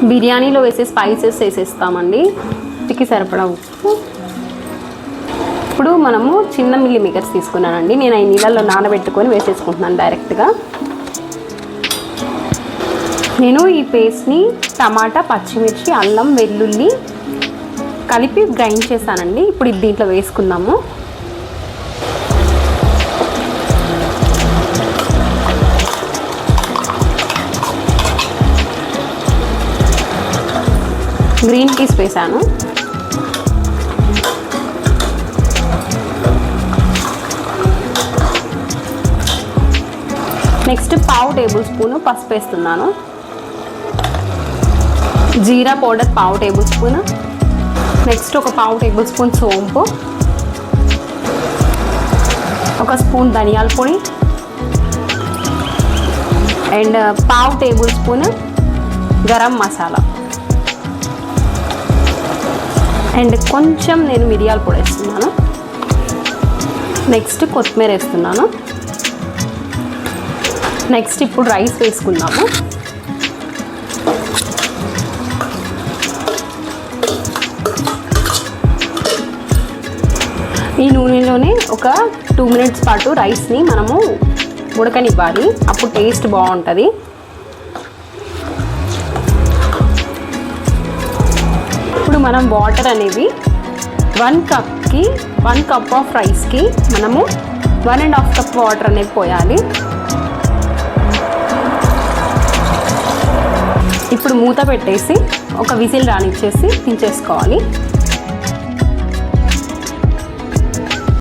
బిర్యానీలో వేసే స్పైసెస్ వేసేస్తామండి. రుచికి సరిపడా ఉప్పు. ఇప్పుడు మనము చిన్న మిల్లి మేకర్స్ తీసుకున్నానండి. నేను ఈ నీళ్ళల్లో నానబెట్టుకొని వేసేసుకుంటున్నాను డైరెక్ట్గా. నేను ఈ పేస్ట్ని టమాటా పచ్చిమిర్చి అల్లం వెల్లుల్లి కలిపి గ్రైండ్ చేశానండి. ఇప్పుడు ఇది దీంట్లో వేసుకుందాము. గ్రీన్ పీస్ వేసాను. నెక్స్ట్ పావు టేబుల్ స్పూన్ పసుపు వేస్తున్నాను. జీరా పౌడర్ పావు టేబుల్ స్పూన్. నెక్స్ట్ ఒక పావు టేబుల్ స్పూన్ సోంపు. ఒక స్పూన్ ధనియాల పొడి. అండ్ పావు tablespoon garam masala. And కొంచెం నేను మిరియాల పొడి వేస్తున్నాను. నెక్స్ట్ కొత్తిమీర వేస్తున్నాను. నెక్స్ట్ ఇప్పుడు రైస్ వేసుకుందాము. ఈ నూనెలోనే ఒక టూ మినిట్స్ పాటు రైస్ని మనము ఉడకనివ్వాలి. అప్పుడు టేస్ట్ బాగుంటుంది. మనం వాటర్ అనేవి వన్ కప్కి వన్ కప్ ఆఫ్ రైస్కి మనము one and half cup water అనేది పోయాలి. ఇప్పుడు మూత పెట్టేసి ఒక విజిల్ రానిచ్చేసి దించేసుకోవాలి.